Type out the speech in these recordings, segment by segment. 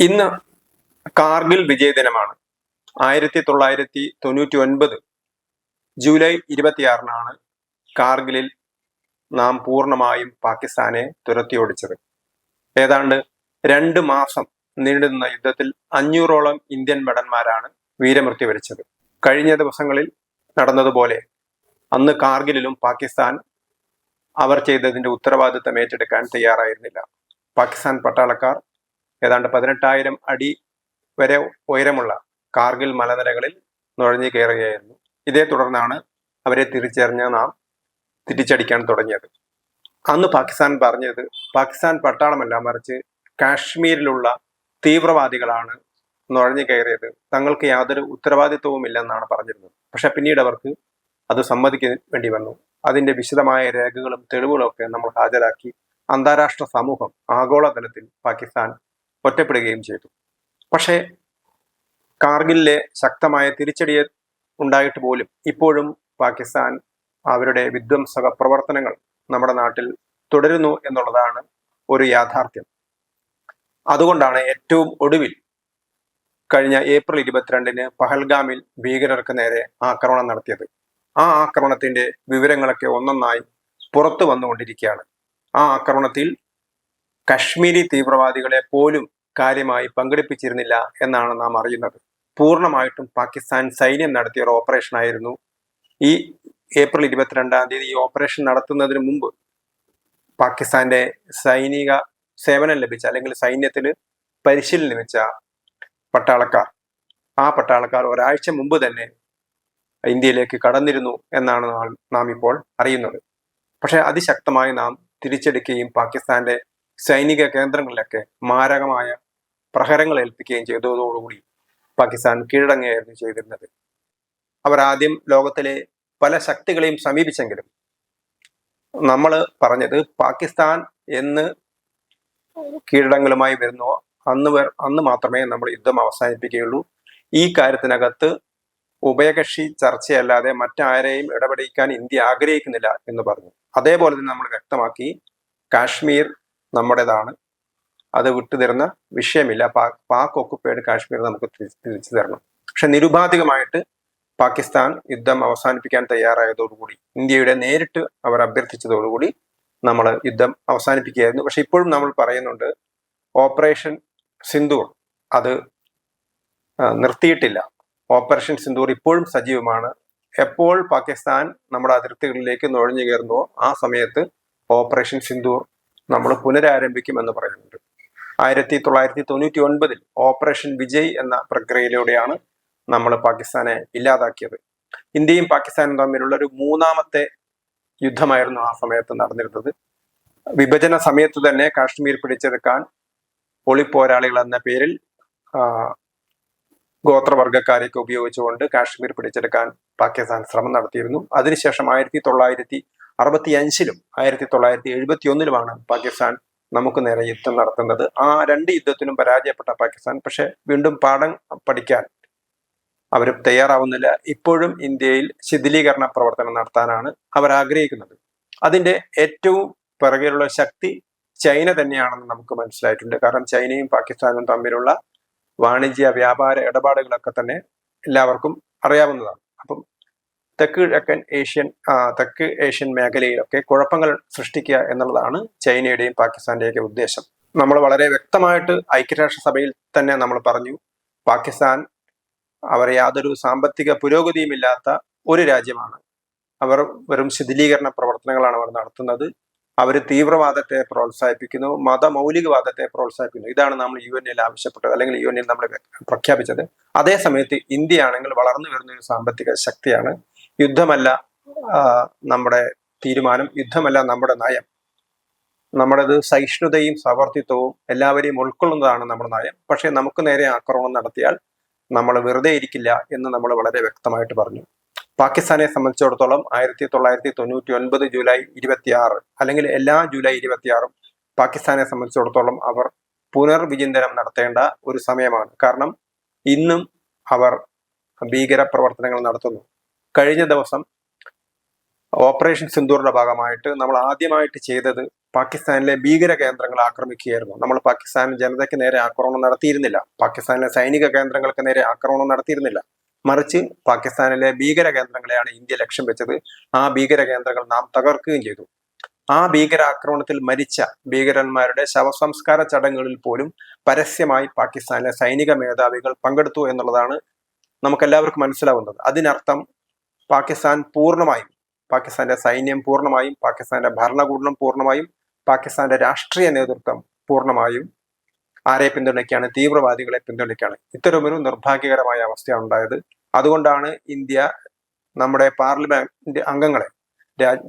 ഇന്ന് കാർഗിൽ വിജയ ദിനമാണ്. ആയിരത്തി തൊള്ളായിരത്തി തൊണ്ണൂറ്റി ഒൻപത് ജൂലൈ ഇരുപത്തിയാറിനാണ് കാർഗിലിൽ നാം പൂർണമായും പാകിസ്ഥാനെ തുരത്തിയോടിച്ചത്. ഏതാണ്ട് രണ്ട് മാസം നീണ്ടുനിന്ന യുദ്ധത്തിൽ അഞ്ഞൂറോളം ഇന്ത്യൻ ഭടന്മാരാണ് വീരമൃത്യു വരിച്ചത്. കഴിഞ്ഞ ദിവസങ്ങളിൽ നടന്നതുപോലെ അന്ന് കാർഗിലിലും പാകിസ്ഥാൻ അവർ ചെയ്തതിന്റെ ഉത്തരവാദിത്തം ഏറ്റെടുക്കാൻ തയ്യാറായിരുന്നില്ല. പാകിസ്ഥാൻ പട്ടാളക്കാർ ഏതാണ്ട് പതിനെട്ടായിരം അടി വരെ ഉയരമുള്ള കാർഗിൽ മലനിരകളിൽ നുഴഞ്ഞു കയറുകയായിരുന്നു. ഇതേ തുടർന്നാണ് അവരെ തിരിച്ചറിഞ്ഞ നാം തിരിച്ചടിക്കാൻ തുടങ്ങിയത്. അന്ന് പാകിസ്ഥാൻ പറഞ്ഞത് പാകിസ്ഥാൻ പട്ടാളമല്ല മറിച്ച് കാശ്മീരിലുള്ള തീവ്രവാദികളാണ് നുഴഞ്ഞു കയറിയത്. തങ്ങൾക്ക് യാതൊരു ഉത്തരവാദിത്വവും ഇല്ലെന്നാണ് പറഞ്ഞിരുന്നത്. പക്ഷെ പിന്നീട് അവർക്ക് അത് സമ്മതിക്കാൻ വേണ്ടി വന്നു. അതിന്റെ വിശദമായ രേഖകളും തെളിവുകളും ഒക്കെ നമ്മൾ ഹാജരാക്കി. അന്താരാഷ്ട്ര സമൂഹം ആഗോളതലത്തിൽ പാകിസ്ഥാൻ ഒറ്റപ്പെടുകയും ചെയ്തു. പക്ഷേ കാർഗിലിലെ ശക്തമായ തിരിച്ചടി ഉണ്ടായിട്ട് പോലും ഇപ്പോഴും പാകിസ്ഥാൻ അവരുടെ വിധ്വംസക പ്രവർത്തനങ്ങൾ നമ്മുടെ നാട്ടിൽ തുടരുന്നു എന്നുള്ളതാണ് ഒരു യാഥാർത്ഥ്യം. അതുകൊണ്ടാണ് ഏറ്റവും ഒടുവിൽ കഴിഞ്ഞ ഏപ്രിൽ ഇരുപത്തിരണ്ടിന് പഹൽഗാമിൽ ഭീകരർക്ക് നേരെ ആക്രമണം നടത്തിയത്. ആ ആക്രമണത്തിന്റെ വിവരങ്ങളൊക്കെ ഒന്നൊന്നായി പുറത്തു വന്നുകൊണ്ടിരിക്കുകയാണ്. ആ ആക്രമണത്തിൽ കശ്മീരി തീവ്രവാദികളെ പോലും കാര്യമായി പങ്കെടുപ്പിച്ചിരുന്നില്ല എന്നാണ് നാം അറിയുന്നത്. പൂർണമായിട്ടും പാകിസ്ഥാൻ സൈന്യം നടത്തിയ ഒരു ഓപ്പറേഷൻ ആയിരുന്നു. ഈ ഏപ്രിൽ ഇരുപത്തിരണ്ടാം തീയതി ഈ ഓപ്പറേഷൻ നടത്തുന്നതിന് മുമ്പ് പാകിസ്ഥാന്റെ സൈനിക സേവനം ലഭിച്ച അല്ലെങ്കിൽ സൈന്യത്തിൽ പരിശീലനം ലഭിച്ച പട്ടാളക്കാർ. ആ പട്ടാളക്കാർ ഒരാഴ്ച മുമ്പ് തന്നെ ഇന്ത്യയിലേക്ക് കടന്നിരുന്നു എന്നാണ് നാം ഇപ്പോൾ അറിയുന്നത്. പക്ഷെ അതിശക്തമായി നാം തിരിച്ചെടുക്കുകയും പാകിസ്ഥാന്റെ സൈനിക കേന്ദ്രങ്ങളിലൊക്കെ മാരകമായ പ്രഹരങ്ങൾ ഏൽപ്പിക്കുകയും ചെയ്തതോടുകൂടി പാകിസ്ഥാൻ കീഴടങ്ങുകയായിരുന്നു ചെയ്തിരുന്നത്. അവർ ആദ്യം ലോകത്തിലെ പല ശക്തികളെയും സമീപിച്ചെങ്കിലും നമ്മൾ പറഞ്ഞത് പാകിസ്ഥാൻ എന്ന് കീഴടങ്ങളുമായി വരുന്നോ. അന്ന് അന്ന് മാത്രമേ നമ്മൾ യുദ്ധം അവസാനിപ്പിക്കുകയുള്ളൂ. ഈ കാര്യത്തിനകത്ത് ഉഭയകക്ഷി ചർച്ചയല്ലാതെ മറ്റാരെയും ഇടപെടിക്കാൻ ഇന്ത്യ ആഗ്രഹിക്കുന്നില്ല എന്ന് പറഞ്ഞു. അതേപോലെ തന്നെ നമ്മൾ വ്യക്തമാക്കി കാശ്മീർ നമ്മുടേതാണ്. അത് വിട്ടുതരുന്ന വിഷയമില്ല. പാക് പാക് കാശ്മീർ നമുക്ക് തിരിച്ചു തരണം. പക്ഷെ നിരുപാധികമായിട്ട് പാകിസ്ഥാൻ യുദ്ധം അവസാനിപ്പിക്കാൻ തയ്യാറായതോടുകൂടി ഇന്ത്യയുടെ നേരിട്ട് അവർ അഭ്യർത്ഥിച്ചതോടുകൂടി നമ്മൾ യുദ്ധം അവസാനിപ്പിക്കുകയായിരുന്നു. പക്ഷെ ഇപ്പോഴും നമ്മൾ പറയുന്നുണ്ട് ഓപ്പറേഷൻ സിന്ദൂർ അത് നിർത്തിയിട്ടില്ല. ഓപ്പറേഷൻ സിന്ദൂർ ഇപ്പോഴും സജീവമാണ്. എപ്പോൾ പാകിസ്ഥാൻ നമ്മുടെ അതിർത്തികളിലേക്ക് നുഴഞ്ഞു കയറുന്നുവോ ആ സമയത്ത് ഓപ്പറേഷൻ സിന്ദൂർ നമ്മൾ പുനരാരംഭിക്കുമെന്ന് പറയുന്നുണ്ട്. ആയിരത്തി തൊള്ളായിരത്തി തൊണ്ണൂറ്റി ഒൻപതിൽ ഓപ്പറേഷൻ വിജയ് എന്ന പ്രക്രിയയിലൂടെയാണ് നമ്മൾ പാകിസ്ഥാനെ ഇല്ലാതാക്കിയത്. ഇന്ത്യയും പാകിസ്ഥാനും തമ്മിലുള്ള ഒരു മൂന്നാമത്തെ യുദ്ധമായിരുന്നു ആ സമയത്ത് നടന്നിരുന്നത്. വിഭജന സമയത്ത് തന്നെ കാശ്മീർ പിടിച്ചെടുക്കാൻ ഒളിപ്പോരാളികൾ എന്ന പേരിൽ ഗോത്രവർഗക്കാരെയൊക്കെ ഉപയോഗിച്ചുകൊണ്ട് കാശ്മീർ പിടിച്ചെടുക്കാൻ പാകിസ്ഥാൻ ശ്രമം നടത്തിയിരുന്നു. അതിനുശേഷം ആയിരത്തി തൊള്ളായിരത്തി അറുപത്തി അഞ്ചിലും ആയിരത്തി തൊള്ളായിരത്തി എഴുപത്തി ഒന്നിലുമാണ് പാകിസ്ഥാൻ നമുക്ക് നേരെ യുദ്ധം നടത്തുന്നത്. ആ രണ്ട് യുദ്ധത്തിനും പരാജയപ്പെട്ട പാകിസ്ഥാൻ. പക്ഷെ വീണ്ടും പാഠം പഠിക്കാൻ അവർ തയ്യാറാവുന്നില്ല. ഇപ്പോഴും ഇന്ത്യയിൽ ശിഥിലീകരണ പ്രവർത്തനം നടത്താനാണ് അവർ ആഗ്രഹിക്കുന്നത്. അതിന്റെ ഏറ്റവും പിറകിലുള്ള ശക്തി ചൈന തന്നെയാണെന്ന് നമുക്ക് മനസ്സിലായിട്ടുണ്ട്. കാരണം ചൈനയും പാകിസ്ഥാനും തമ്മിലുള്ള വാണിജ്യ വ്യാപാര ഇടപാടുകളൊക്കെ തന്നെ എല്ലാവർക്കും അറിയാവുന്നതാണ്. അപ്പം തെക്ക് കിഴക്കൻ ഏഷ്യൻ തെക്ക് ഏഷ്യൻ മേഖലയിലൊക്കെ കുഴപ്പങ്ങൾ സൃഷ്ടിക്കുക എന്നുള്ളതാണ് ചൈനയുടെയും പാകിസ്ഥാന്റെയൊക്കെ ഉദ്ദേശം. നമ്മൾ വളരെ വ്യക്തമായിട്ട് ഐക്യരാഷ്ട്രസഭയിൽ തന്നെ നമ്മൾ പറഞ്ഞു പാകിസ്ഥാൻ അവർ യാതൊരു സാമ്പത്തിക പുരോഗതിയുമില്ലാത്ത ഒരു രാജ്യമാണ്. അവർ വെറും ശിഥിലീകരണ പ്രവർത്തനങ്ങളാണ് അവർ നടത്തുന്നത്. അവർ തീവ്രവാദത്തെ പ്രോത്സാഹിപ്പിക്കുന്നു മതമൗലികവാദത്തെ പ്രോത്സാഹിപ്പിക്കുന്നു. ഇതാണ് നമ്മൾ യു എൻ എൽ ആവശ്യപ്പെട്ടത് അല്ലെങ്കിൽ യു നമ്മൾ പ്രഖ്യാപിച്ചത്. അതേസമയത്ത് ഇന്ത്യ ആണെങ്കിൽ വളർന്നു വരുന്ന ഒരു സാമ്പത്തിക ശക്തിയാണ് യുദ്ധമല്ല നമ്മുടെ തീരുമാനം യുദ്ധമല്ല നമ്മുടെ നയം. നമ്മുടേത് സഹിഷ്ണുതയും സവർത്തിത്വവും എല്ലാവരെയും ഉൾക്കൊള്ളുന്നതാണ് നമ്മുടെ നയം. പക്ഷേ നമുക്ക് നേരെ ആക്രമണം നടത്തിയാൽ നമ്മൾ വെറുതെ ഇരിക്കില്ല എന്ന് നമ്മൾ വളരെ വ്യക്തമായിട്ട് പറഞ്ഞു. പാകിസ്ഥാനെ സംബന്ധിച്ചിടത്തോളം ആയിരത്തി തൊള്ളായിരത്തി തൊണ്ണൂറ്റി ഒൻപത് ജൂലൈ ഇരുപത്തിയാറ് അല്ലെങ്കിൽ എല്ലാ ജൂലൈ ഇരുപത്തിയാറും പാകിസ്ഥാനെ സംബന്ധിച്ചിടത്തോളം അവർ പുനർവിചിന്തനം നടത്തേണ്ട ഒരു സമയമാണ്. കാരണം ഇന്നും അവർ ഭീകര പ്രവർത്തനങ്ങൾ നടത്തുന്നു. കഴിഞ്ഞ ദിവസം ഓപ്പറേഷൻ സിന്ദൂറിന്റെ ഭാഗമായിട്ട് നമ്മൾ ആദ്യമായിട്ട് ചെയ്തത് പാകിസ്ഥാനിലെ ഭീകര കേന്ദ്രങ്ങൾ ആക്രമിക്കുകയായിരുന്നു. നമ്മൾ പാകിസ്ഥാൻ ജനതയ്ക്ക് നേരെ ആക്രമണം നടത്തിയിരുന്നില്ല. പാകിസ്ഥാനിലെ സൈനിക കേന്ദ്രങ്ങൾക്ക് നേരെ ആക്രമണം നടത്തിയിരുന്നില്ല. മറിച്ച് പാകിസ്ഥാനിലെ ഭീകര കേന്ദ്രങ്ങളെയാണ് ഇന്ത്യ ലക്ഷ്യം വെച്ചത്. ആ ഭീകര കേന്ദ്രങ്ങൾ നാം തകർക്കുകയും ചെയ്തു. ആ ഭീകരാക്രമണത്തിൽ മരിച്ച ഭീകരന്മാരുടെ ശവസംസ്കാര ചടങ്ങുകളിൽ പോലും പരസ്യമായി പാകിസ്ഥാനിലെ സൈനിക മേധാവികൾ പങ്കെടുത്തു എന്നുള്ളതാണ് നമുക്കെല്ലാവർക്കും മനസ്സിലാവുന്നത്. അതിനർത്ഥം പാകിസ്ഥാൻ പൂർണമായും പാകിസ്ഥാന്റെ സൈന്യം പൂർണമായും പാകിസ്ഥാന്റെ ഭരണകൂടം പൂർണമായും പാകിസ്ഥാന്റെ രാഷ്ട്രീയ നേതൃത്വം പൂർണമായും ആരെ പിന്തുണയ്ക്കുകയാണ്? തീവ്രവാദികളെ പിന്തുണയ്ക്കുകയാണ്. ഇത്തരമൊരു നിർഭാഗ്യകരമായ അവസ്ഥയാണ് ഉണ്ടായത്. അതുകൊണ്ടാണ് ഇന്ത്യ നമ്മുടെ പാർലമെന്റ് അംഗങ്ങളെ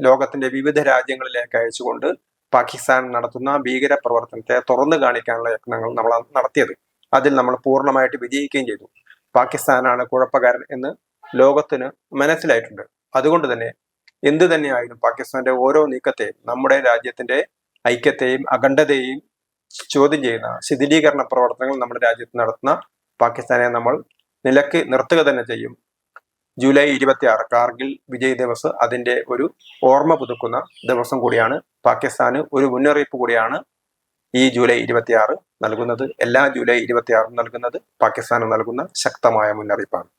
ലോകത്തിന്റെ വിവിധ രാജ്യങ്ങളിലേക്ക് അയച്ചുകൊണ്ട് പാകിസ്ഥാൻ നടത്തുന്ന ഭീകര പ്രവർത്തനത്തെ തുറന്നു കാണിക്കാനുള്ള യത്നങ്ങൾ നമ്മൾ നടത്തിയത്. അതിൽ നമ്മൾ പൂർണമായിട്ട് വിജയിക്കുകയും ചെയ്തു. പാകിസ്ഥാനാണ് കുഴപ്പകാരൻ എന്ന് ലോകത്തിന് മനസ്സിലായിട്ടുണ്ട്. അതുകൊണ്ട് തന്നെ എന്തു തന്നെയായാലും പാകിസ്ഥാന്റെ ഓരോ നീക്കത്തെയും നമ്മുടെ രാജ്യത്തിന്റെ ഐക്യത്തെയും അഖണ്ഡതയെയും ചോദ്യം ചെയ്യുന്ന ശിഥിലീകരണ പ്രവർത്തനങ്ങൾ നമ്മുടെ രാജ്യത്ത് നടത്തുന്ന പാകിസ്ഥാനെ നമ്മൾ നിലയ്ക്ക് നിർത്തുക തന്നെ ചെയ്യും. ജൂലൈ ഇരുപത്തി ആറ് കാർഗിൽ വിജയ് ദിവസ് അതിന്റെ ഒരു ഓർമ്മ പുതുക്കുന്ന ദിവസം കൂടിയാണ്. പാകിസ്ഥാന് ഒരു മുന്നറിയിപ്പ് കൂടിയാണ് ഈ ജൂലൈ ഇരുപത്തിയാറ് നൽകുന്നത്. എല്ലാ ജൂലൈ ഇരുപത്തിയാറും നൽകുന്നത് പാകിസ്ഥാന് നൽകുന്ന ശക്തമായ മുന്നറിയിപ്പാണ്.